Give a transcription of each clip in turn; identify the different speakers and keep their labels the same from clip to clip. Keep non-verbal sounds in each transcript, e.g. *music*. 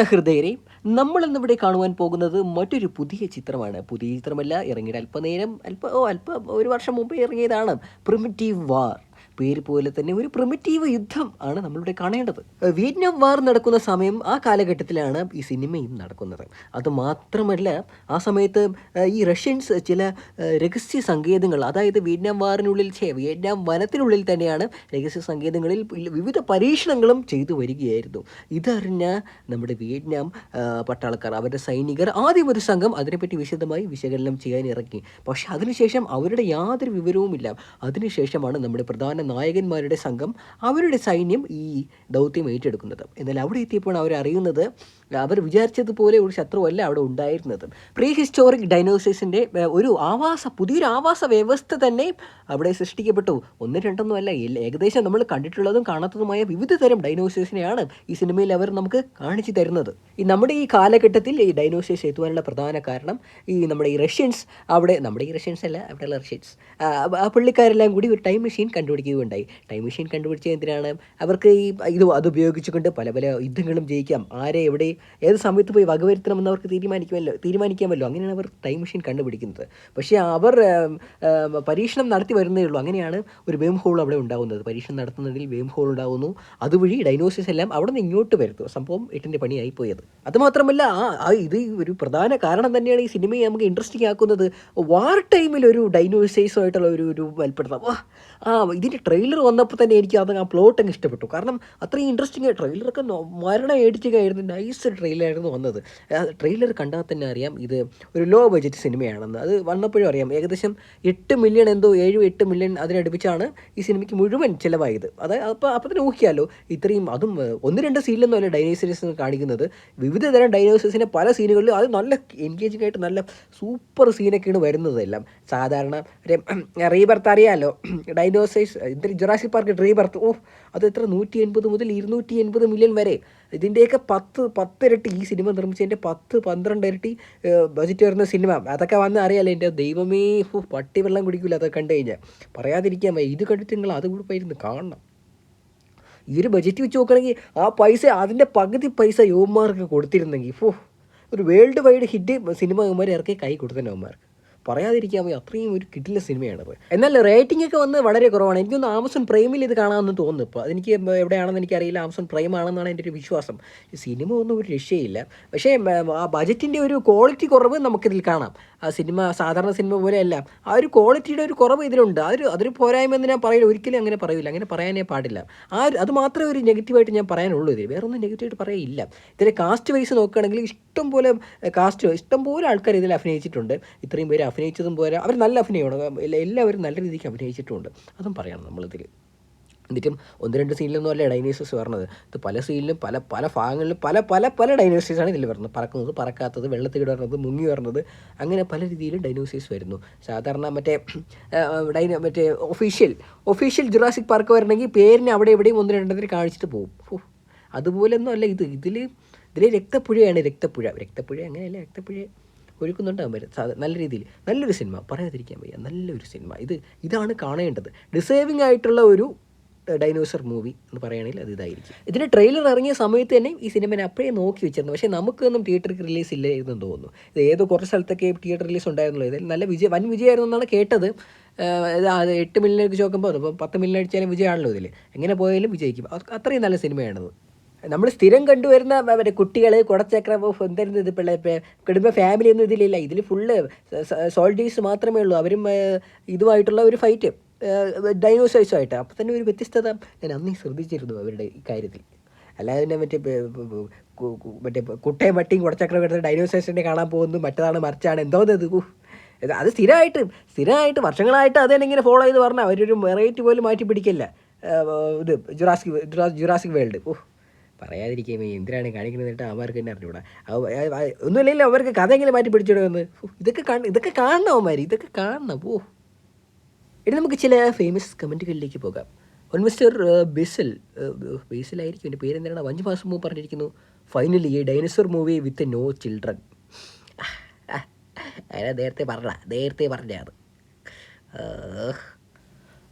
Speaker 1: സഹൃദയരെ നമ്മൾ ഇന്നിവിടെ കാണുവാൻ പോകുന്നത് മറ്റൊരു പുതിയ ചിത്രമാണ്. പുതിയ ചിത്രമല്ല ഇറങ്ങിയ അല്പനേരം അല്പ ഓ അല്പ ഒരു വർഷം മുമ്പ് ഇറങ്ങിയതാണ്. പ്രിമിറ്റീവ് വാർ പേര് പോലെ തന്നെ ഒരു പ്രിമിറ്റീവ് യുദ്ധം ആണ് നമ്മളിവിടെ കാണേണ്ടത്. വിയറ്റ്നാം വാർ നടക്കുന്ന സമയം ആ കാലഘട്ടത്തിലാണ് ഈ സിനിമയും നടക്കുന്നത്. അത് മാത്രമല്ല ആ സമയത്ത് ഈ റഷ്യൻസ് ചില രഹസ്യ സങ്കേതങ്ങൾ അതായത് വിയറ്റ്നാം വാറിനുള്ളിൽ വിയറ്റ്നാം വനത്തിനുള്ളിൽ തന്നെയാണ് രഹസ്യ സങ്കേതങ്ങളിൽ വിവിധ പരീക്ഷണങ്ങളും ചെയ്തു വരികയായിരുന്നു. ഇതറിഞ്ഞ നമ്മുടെ വിയറ്റ്നാം പട്ടാളക്കാർ അവരുടെ സൈനികർ ആദ്യം ഒരു സംഘം അതിനെപ്പറ്റി വിശദമായി വിശകലനം ചെയ്യാൻ ഇറങ്ങി. പക്ഷെ അതിനുശേഷം അവരുടെ യാതൊരു വിവരവുമില്ല. അതിനുശേഷമാണ് നമ്മുടെ പ്രധാന നായകന്മാരുടെ സംഘം അവരുടെ സൈന്യം ഈ ദൗത്യം ഏറ്റെടുക്കുന്നത്. എന്നാൽ അവിടെ എത്തിയപ്പോൾ അവർ അറിയുന്നത് അവർ വിചാരിച്ചതുപോലെ ഒരു ശത്രുവല്ല അവിടെ ഉണ്ടായിരുന്നത്. പ്രീ ഹിസ്റ്റോറിക് ഡൈനോസേഴ്സിന്റെ ഒരു ആവാസ പുതിയൊരു ആവാസ വ്യവസ്ഥ തന്നെ അവിടെ സൃഷ്ടിക്കപ്പെട്ടു. ഒന്ന് രണ്ടൊന്നും അല്ല ഏകദേശം നമ്മൾ കണ്ടിട്ടുള്ളതും കാണാത്തതുമായ വിവിധ തരം ഡൈനോസേഴ്സിനെയാണ് ഈ സിനിമയിൽ അവർ നമുക്ക് കാണിച്ചു തരുന്നത്. ഈ നമ്മുടെ ഈ കാലഘട്ടത്തിൽ ഈ ഡൈനോസേഴ്സ് എത്തുവാനുള്ള പ്രധാന കാരണം ഈ നമ്മുടെ ഈ റഷ്യൻസ് അവിടെ നമ്മുടെ ഈ റഷ്യൻസ് അല്ല അവിടെയുള്ള റഷ്യൻസ് പുള്ളിക്കാരെല്ലാം കൂടി ഒരു ടൈം മെഷീൻ കണ്ടുപിടിക്കുകയുണ്ടായി ടൈം മെഷീൻ കണ്ടുപിടിച്ച എന്തിനാണ്? അവർക്ക് ഈ ഇത് അത് ഉപയോഗിച്ചുകൊണ്ട് പല പല യുദ്ധങ്ങളും ജയിക്കാം. ആരെ എവിടെ ഏത് സമയത്ത് പോയി വകവരുത്തണമെന്ന് അവർക്ക് തീരുമാനിക്കുമല്ലോ തീരുമാനിക്കാമല്ലോ. അങ്ങനെയാണ് അവർ ടൈം മെഷീൻ കണ്ടുപിടിക്കുന്നത്. പക്ഷേ അവർ പരീക്ഷണം നടത്തി വരുന്നേ ഉള്ളൂ. അങ്ങനെയാണ് ഒരു വേം ഹോൾ അവിടെ ഉണ്ടാകുന്നത് പരീക്ഷണം നടത്തുന്നതിൽ വേം ഹോൾ ഉണ്ടാകുന്നു അതുവഴി ഡൈനോസിസ് എല്ലാം അവിടെ നിന്ന് ഇങ്ങോട്ട് വരുന്നു. സംഭവം എട്ടിന്റെ പണിയായി പോയത്. അതുമാത്രമല്ല ആ ആ ഇത് ഒരു പ്രധാന കാരണം തന്നെയാണ് ഈ സിനിമയെ നമുക്ക് ഇൻട്രസ്റ്റിംഗ് ആക്കുന്നത്. വാർ ടൈമിൽ ഒരു ഡൈനോസൈസുമായിട്ടുള്ള ഒരു ഒരു മൽപ്പെടുത്താം ആ ഇതിന്റെ ട്രെയിലർ വന്നപ്പോൾ തന്നെ എനിക്ക് അത് ആ പ്ലോട്ട് അങ്ങ് ഇഷ്ടപ്പെട്ടു. കാരണം അത്രയും ഇൻട്രസ്റ്റിംഗ് ആയി ട്രെയിലറൊക്കെ മരണം ഏടിച്ചുകയായിരുന്നു നൈസ് ട്രെയിലറായിരുന്നു വന്നത്. ട്രെയിലർ കണ്ടാൽ തന്നെ അറിയാം ഇത് ഒരു ലോ ബഡ്ജറ്റ് സിനിമയാണെന്ന് അത് വന്നപ്പോഴും അറിയാം. ഏകദേശം എട്ട് മില്യൺ എന്തോ ഏഴ് എട്ട് മില്യൺ അതിനടുപ്പിച്ചാണ് ഈ സിനിമയ്ക്ക് മുഴുവൻ ചിലവായത്. അതായത് അപ്പോൾ അപ്പോൾ തന്നെ ഊഹിക്കാമല്ലോ ഇത്രയും അതും ഒന്ന് രണ്ട് സീനിലൊന്നും അല്ല ഡൈനോസേഴ്സ് കാണിക്കുന്നത്. വിവിധ തരം ഡൈനോസേഴ്സിനെ പല സീനുകളിലും അത് നല്ല എൻഗേജിംഗ് ആയിട്ട് നല്ല സൂപ്പർ സീനൊക്കെയാണ് വരുന്നതെല്ലാം. സാധാരണ റീബർത്ത് അറിയാമല്ലോ ഡൈനോസേഴ്സ് *clears throat* എന്തൊരു ജുറാസി പാർക്ക് റീബർത്ത് ഓ അത് എത്ര? നൂറ്റി എൺപത് മുതൽ ഇരുന്നൂറ്റി എൺപത് മില്യൺ വരെ. ഇതിന്റെയൊക്കെ പത്ത് പത്ത് ഇരട്ടി ഈ സിനിമ നിർമ്മിച്ചതിന്റെ പത്ത് പന്ത്രണ്ട് ഇരട്ടി ബജറ്റ് വരുന്ന സിനിമ. അതൊക്കെ വന്ന് അറിയാലോ എന്റെ ദൈവമേ. ഹോ പട്ടി വെള്ളം കുടിക്കില്ല അതൊക്കെ കണ്ടു കഴിഞ്ഞാൽ പറയാതിരിക്കാൻ വയ്യ. ഇത് കണ്ടിട്ട് നിങ്ങൾ അത് കൂടെ പോയിരുന്ന് കാണണം. ഈ ഒരു ബജറ്റ് വെച്ച് നോക്കുകയാണെങ്കിൽ ആ പൈസ അതിന്റെ പകുതി പൈസ യുവന്മാർക്ക് കൊടുത്തിരുന്നെങ്കിൽ ഫോ ഒരു വേൾഡ് വൈഡ് ഹിറ്റ് സിനിമ യുവന്മാർ ഇറക്കി കൈ കൊടുത്തന്നെ യുവന്മാർക്ക്. പറയാതിരിക്കാൻ പോയി അത്രയും ഒരു കിട്ടില്ല സിനിമയാണത് എന്നാൽ റേറ്റിംഗ് ഒക്കെ വന്ന് വളരെ കുറവാണ്. എനിക്കൊന്ന് ആമസോൺ പ്രൈമിൽ ഇത് കാണാമെന്ന് തോന്നുന്നു ഇപ്പോൾ അതെനിക്ക് എവിടെയാണെന്ന് എനിക്കറിയില്ല. ആമസോൺ പ്രൈം ആണെന്നാണ് എന്റെ ഒരു വിശ്വാസം. സിനിമ ഒന്നും ഒരു രക്ഷയില്ല. പക്ഷേ ആ ബജറ്റിന്റെ ഒരു ക്വാളിറ്റി കുറവ് നമുക്കിതിൽ കാണാം. ആ സിനിമ സാധാരണ സിനിമ പോലെയല്ല. ആ ഒരു ക്വാളിറ്റിയുടെ ഒരു കുറവ് ഇതിലുണ്ട്. അതൊരു അതൊരു പോരായ്മ എന്ന് ഞാൻ പറയില്ല. ഒരിക്കലും അങ്ങനെ പറയില്ല അങ്ങനെ പറയാനേ പാടില്ല. ആ ഒരു- അത് മാത്രമേ ഒരു നെഗറ്റീവായിട്ട് ഞാൻ പറയാനുള്ളൂ ഇതിൽ വേറെ ഒന്നും നെഗറ്റീവായിട്ട് പറയില്ല ഇതിലെ കാസ്റ്റ് വൈസ് നോക്കുകയാണെങ്കിൽ ഇഷ്ടം പോലെ കാസ്റ്റ് ഇഷ്ടം പോലെ ആൾക്കാർ ഇതിൽ അഭിനയിച്ചിട്ടുണ്ട്. ഇത്രയും പേര് അഭിനയിച്ചതും പോരാ. അവർ നല്ല അഭിനയമാണ്. എല്ലാ- എല്ലാവരും നല്ല രീതിക്ക് അഭിനയിച്ചിട്ടുമുണ്ട് അതും പറയണം നമ്മളിതിൽ എന്നിട്ടും ഒന്ന് രണ്ട് സീനിലൊന്നും അല്ല ഡൈനേഴ്സസ് വരുന്നത് ഇത് പല സീനിലും പല പല ഭാഗങ്ങളിലും പല പല പല ഡൈനോസേഴ്സാണ് ഇതിൽ വരുന്നത് പറക്കുന്നത് പറക്കാത്തത് വെള്ളത്തിൽ വരുന്നത് മുങ്ങി വരുന്നത് അങ്ങനെ പല രീതിയിൽ ഡൈനോസേഴ്സ് വരുന്നു. സാധാരണ മറ്റേ ഡൈന മറ്റേ ഒഫീഷ്യൽ ഒഫീഷ്യൽ ജുറാസിക് പാർക്ക് വരണമെങ്കിൽ പേരിന് അവിടെ എവിടെയും ഒന്ന് രണ്ടെണ്ണത്തിന് കാണിച്ചിട്ട് പോകും. അതുപോലൊന്നും അല്ല. ഇത് ഇതിൽ ഇതിൽ രക്തപ്പുഴയാണ് രക്തപ്പുഴ. രക്തപ്പുഴ അങ്ങനെയല്ല. രക്തപ്പുഴ ഒഴുക്കുന്നുണ്ട് അവർ സാധാ നല്ല രീതിയിൽ നല്ലൊരു സിനിമ. പറയാതിരിക്കാൻ വയ്യ. നല്ലൊരു സിനിമ. ഇത് ഇതാണ് കാണേണ്ടത്. ഡിസേവിങ് ആയിട്ടുള്ള ഒരു ഡൈനോസർ മൂവി എന്ന് പറയുകയാണെങ്കിൽ അത് ഇതായിരിക്കും. ഇതിന്റെ ട്രെയിലർ ഇറങ്ങിയ സമയത്ത് തന്നെ ഈ സിനിമനെ അപ്പോഴേ നോക്കി വെച്ചിരുന്നു. പക്ഷേ നമുക്കൊന്നും തിയേറ്ററിൽ റിലീസ് ഇല്ല എന്ന് തോന്നുന്നു. ഇത് ഏതോ കുറച്ച് സ്ഥലത്തൊക്കെ തിയേറ്റർ റിലീസ് ഉണ്ടായിരുന്നുള്ളൂ ഇതിൽ നല്ല വിജയം വൻ വിജയമായിരുന്നു എന്നാണ് കേട്ടത്. അത് എട്ട് മില്യണിലേക്ക് ചോക്കുമ്പോൾ ഇപ്പോൾ പത്ത് മില്യൺ അടിച്ചാലും വിജയമാണല്ലോ ഇതിൽ എങ്ങനെ പോയാലും വിജയിക്കും. അത് അത്രയും നല്ല സിനിമയാണത്. നമ്മൾ സ്ഥിരം കണ്ടുവരുന്ന മറ്റേ കുട്ടികൾ കുടച്ചക്ര എന്തായിരുന്നു ഇത് പിള്ളേ കുടുംബ ഫാമിലി ഒന്നും ഇതിലില്ല. ഇതിൽ ഫുള്ള് സോൾജേഴ്സ് മാത്രമേ ഉള്ളൂ. അവരും ഇതുമായിട്ടുള്ള ഒരു ഫൈറ്റ് ഡൈനോസേഴ്സുമായിട്ട് അപ്പോൾ തന്നെ ഒരു വ്യത്യസ്തത ഞാൻ അന്നേ ശ്രദ്ധിച്ചിരുന്നു അവരുടെ കാര്യത്തിൽ. അല്ലാതെ തന്നെ മറ്റേ മറ്റേ കുട്ടയും വട്ടിയും കുടച്ചക്രം എടുത്ത് ഡൈനോസേഴ്സിനെ കാണാൻ പോകുന്നു. മറ്റതാണ് മറിച്ചാണ്. എന്തോ. ഇത് അത് സ്ഥിരമായിട്ട് സ്ഥിരമായിട്ട് വർഷങ്ങളായിട്ട് അത് തന്നെ ഇങ്ങനെ ഫോളോ ചെയ്ത് പറഞ്ഞാൽ അവരൊരു വെറൈറ്റി പോലും മാറ്റി പിടിക്കില്ല. ഇത് ജുറാസിക് ജുറാസിക് വേൾഡ് ഓ പറയാതിരിക്കാൻ വയ്യ. എന്തിനാണ് കാണിക്കുന്നത് കേട്ടോ അവർക്ക് തന്നെ അറിഞ്ഞൂടാ ഒന്നുമില്ലല്ലോ അവർക്ക് കഥയെങ്കിലും മാറ്റി പിടിച്ചിടുമെന്ന് ഇതൊക്കെ കാണ ഇതൊക്കെ കാണണം അവന്മാർ ഇതൊക്കെ കാണണം. ഓ ഇനി നമുക്ക് ചില ഫേമസ് കമന്റുകളിലേക്ക് പോകാം. ഒൻ മിസ്റ്റർ ബിസിൽ ബിസിലായിരിക്കും. എന്റെ പേര് എന്താണ് അഞ്ച് മാസം മുമ്പ് പറഞ്ഞിരിക്കുന്നു. ഫൈനലി ഈ dinosaur movie with no children അങ്ങനെ നേരത്തെ പറഞ്ഞ നേരത്തെ പറഞ്ഞ അത്.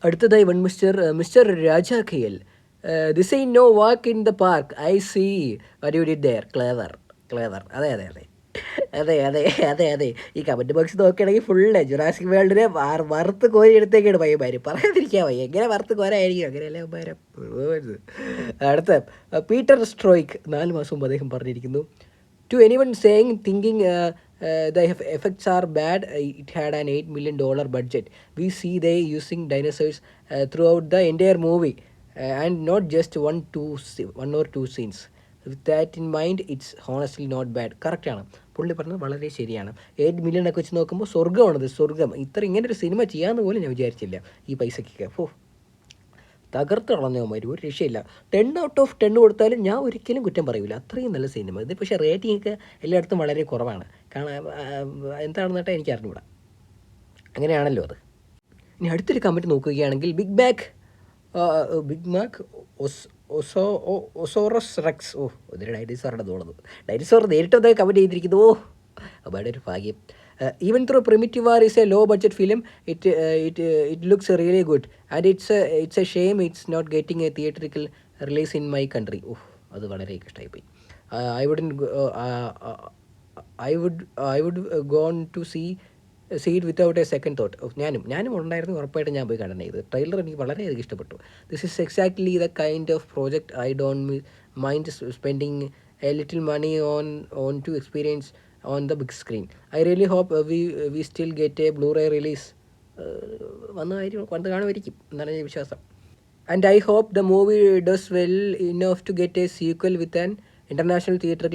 Speaker 1: അടുത്തതായി one mister mister Raja K L this I know walk in the park I see were you clever clever അതെ അതെ അതെ. അതെ അതെ അതെ അതെ. ഈ കമന്റ് ബോക്സ് നോക്കുകയാണെങ്കിൽ ഫുള്ള് ജുറാസിക് വേൾഡിനെ വറുത്ത് കോരി എടുത്തേക്കാണ് പയ്യന്മാർ പറയാതിരിക്കാൻ വയ്യ. എങ്ങനെ വറുത്ത് കോരായിരിക്കും? അങ്ങനെയല്ലേ പയ്യന്മാരെ അടുത്ത. പീറ്റർ സ്ട്രോയിക്ക് നാല് മാസം മുമ്പ് അദ്ദേഹം പറഞ്ഞിരിക്കുന്നു. To anyone saying thinking the effects are bad it had an eight million dollar budget we see they using dinosaurs throughout the entire movie and not just one two one or two scenes with that in mind it's honestly not bad കറക്റ്റാണ് പുള്ളി പറഞ്ഞത് വളരെ ശരിയാണ്. Eight million ഒക്കെ വെച്ച് നോക്കുമ്പോൾ സ്വർഗമാണത് സ്വർഗം. ഇത്ര ഇങ്ങനെ ഒരു സിനിമ ചെയ്യാമെന്ന് പോലും ഞാൻ വിചാരിച്ചില്ല. ഈ പൈസക്കൊക്കെ ഓ തകർത്ത് കളഞ്ഞവന്മാർ ഒരു രക്ഷയില്ല. ടെൻ ഔട്ട് ഓഫ് ടെൻ കൊടുത്താലും ഞാൻ ഒരിക്കലും കുറ്റം പറയില്ല അത്രയും നല്ല സിനിമ ഇത് പക്ഷേ റേറ്റിംഗ് ഒക്കെ എല്ലായിടത്തും വളരെ കുറവാണ്. കാരണം എന്താണെന്ന് കേട്ടാൽ എനിക്ക് അറിഞ്ഞുകൂടാ അങ്ങനെയാണല്ലോ അത്. ഇനി അടുത്തൊരു കമന്റ് നോക്കുകയാണെങ്കിൽ ബിഗ് ബാക്ക് ബിഗ് മാക് ഒസ് ഒസോ ഒസോറസ് റെക്സ്. ഓ ഇതിന് ഡൈനോസോറിന്റെ തോന്നുന്നത് ഡൈനോസോർ നേരിട്ട് അദ്ദേഹം കമന്റ് ചെയ്തിരിക്കുന്നു. ഓ അമ്മയുടെ ഒരു ഭാഗ്യം. Even through primitive war is a low budget film it it it looks really good and it's it's a shame it's not getting a theatrical release in my country ഓ അത് വളരെ ഇഷ്ടമായിപ്പോയി I wouldn't I would I would gone to see see it without a second thought ഞാനും ഞാനും ഉണ്ടായിരുന്നു ഉറപ്പായിട്ട് ഞാൻ പോയി കടന്നത് trailer എനിക്ക് വളരെയധികം ഇഷ്ടപ്പെട്ടു. This is exactly the kind of project I don't mind spending a little money on on to experience on the big screen I really hope we we still get a Blu-ray release വന്നതായിരിക്കും വന്ന് കാണുമായിരിക്കും. എന്നാണ് എന്റെ വിശ്വാസം. And I hope the movie does well enough to get a sequel with an international theatre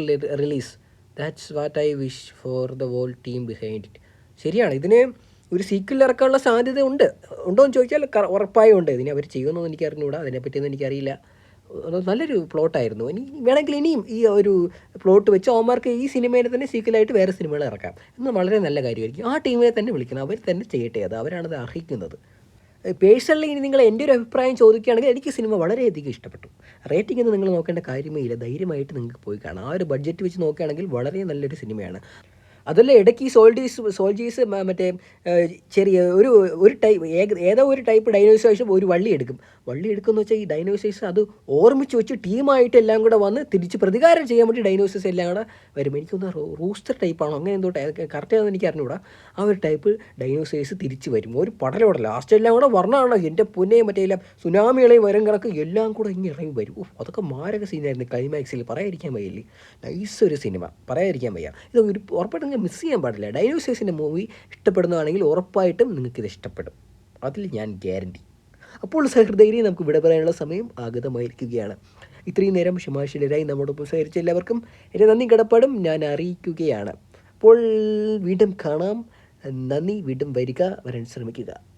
Speaker 1: release that's what I wish for the whole team behind it ശരിയാണ്. ഇതിന് ഒരു equal ഇറക്കാനുള്ള സാധ്യത ഉണ്ട്. ഉണ്ടോ എന്ന് ചോദിച്ചാൽ ഉറപ്പായും ഉണ്ട്. ഇതിനെ അവർ ചെയ്യുമെന്നൊന്നും എനിക്ക് അറിഞ്ഞുകൂടാ അതിനെപ്പറ്റിയൊന്നും എനിക്കറിയില്ല. നല്ലൊരു പ്ലോട്ടായിരുന്നു. ഇനി വേണമെങ്കിൽ ഇനിയും ഈ ഒരു പ്ലോട്ട് വെച്ച് ഓമാർക്ക് ഈ സിനിമയിൽ തന്നെ സീക്വലായിട്ട് വേറെ സിനിമകൾ ഇറക്കാം. എന്ന് വളരെ നല്ല കാര്യമായിരിക്കും. ആ ടീമിനെ തന്നെ വിളിക്കണം. അവർ തന്നെ ചെയ്യട്ടെ അത്. അവരാണത് അർഹിക്കുന്നത്. പേഴ്സണലി ഇനി നിങ്ങൾ എന്റെ ഒരു അഭിപ്രായം ചോദിക്കുകയാണെങ്കിൽ എനിക്ക് സിനിമ വളരെയധികം ഇഷ്ടപ്പെട്ടു. റേറ്റിംഗ് ഒന്നും നിങ്ങൾ നോക്കേണ്ട കാര്യമേ ഇല്ല. ധൈര്യമായിട്ട് നിങ്ങൾക്ക് പോയി കാണാം. ആ ഒരു ബഡ്ജറ്റ് വെച്ച് നോക്കുകയാണെങ്കിൽ വളരെ നല്ലൊരു സിനിമയാണ്. അതല്ല ഇടയ്ക്ക് ഈ സോൾജീസ് സോൾജീസ് മറ്റേ ചെറിയ ഒരു ഒരു ടൈപ്പ് ഏതോ ഒരു ടൈപ്പ് ഡൈനോസേഴ്സ് ഒരു വള്ളി എടുക്കും. വള്ളി എടുക്കുമെന്ന് വെച്ചാൽ ഈ ഡൈനോസേഴ്സ് അത് ഓർമ്മിച്ച് വെച്ച് ടീമായിട്ട് എല്ലാം കൂടെ വന്ന് തിരിച്ച് പ്രതികാരം ചെയ്യാൻ വേണ്ടി ഡൈനോസേഴ്സ് എല്ലാം കൂടെ വരും. എനിക്കൊന്ന് റൂസ്റ്റർ ടൈപ്പാണോ അങ്ങനെ എന്തോ കറക്റ്റ് ആണെന്ന് എനിക്ക് അറിഞ്ഞൂടാ. ആ ഒരു ടൈപ്പ് ഡൈനോസേഴ്സ് തിരിച്ച് വരും. ഒരു പടലോടെ ലാസ്റ്റ് എല്ലാം കൂടെ വർണമാണ് എന്റെ പുന്നെയും മറ്റേ എല്ലാം സുനാമികളെയും വരും കണക്ക് എല്ലാം കൂടെ ഇങ്ങനെ ഇറങ്ങി വരും. ഓ അതൊക്കെ മാരക സീനായിരുന്നു ക്ലൈമാക്സിൽ പറയാതിരിക്കാൻ വയ്യല്ലേ. നൈസ് ഒരു സിനിമ പറയാതിരിക്കാൻ വയ്യ. ഇത് ഒരു ഉറപ്പായിട്ടും നിങ്ങൾ മിസ് ചെയ്യാൻ പാടില്ല. ഡൈനോസേഴ്സിന്റെ മൂവി ഇഷ്ടപ്പെടുന്നതാണെങ്കിൽ ഉറപ്പായിട്ടും നിങ്ങൾക്കിത് ഇഷ്ടപ്പെടും. അതിൽ ഞാൻ ഗ്യാരണ്ടി അപ്പോൾ സഹൃദയരെ നമുക്ക് വിട പറയാനുള്ള സമയം ആഗതമായിരിക്കുകയാണ്. ഇത്രയും നേരം ക്ഷമാശീലരായി നമ്മോടൊപ്പം സഹകരിച്ച എല്ലാവർക്കും എന്റെ നന്ദി കടപ്പാടും ഞാൻ അറിയിക്കുകയാണ്. അപ്പോൾ വീണ്ടും കാണാം. നന്ദി വീണ്ടും വരിക വരാൻ ശ്രമിക്കുക.